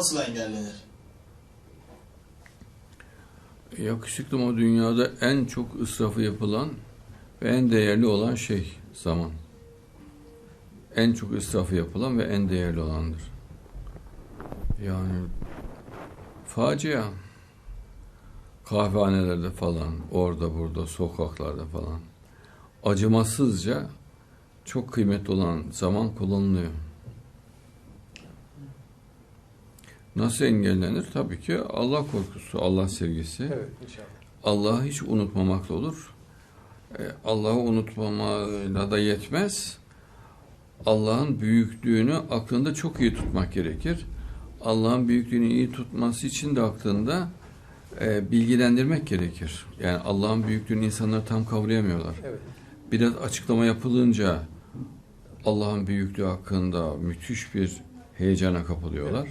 nasıl engellenir? Yakışıklı mı dünyada en çok ısrafı yapılan ve en değerli olan şey zaman. En çok ısrafı yapılan ve en değerli olandır. Yani facia. Kahvehanelerde falan, orada burada, sokaklarda falan. Acımasızca çok kıymetli olan zaman kullanılıyor. Nasıl engellenir? Tabii ki Allah korkusu, Allah sevgisi. Evet inşallah. Allah'ı hiç unutmamakla olur. E, Allah'ı unutmamayla da yetmez. Allah'ın büyüklüğünü aklında çok iyi tutmak gerekir. Allah'ın büyüklüğünü iyi tutması için de aklında e, bilgilendirmek gerekir. Yani Allah'ın büyüklüğünü insanlar tam kavrayamıyorlar. Evet. Biraz açıklama yapılınca Allah'ın büyüklüğü hakkında müthiş bir heyecana kapılıyorlar.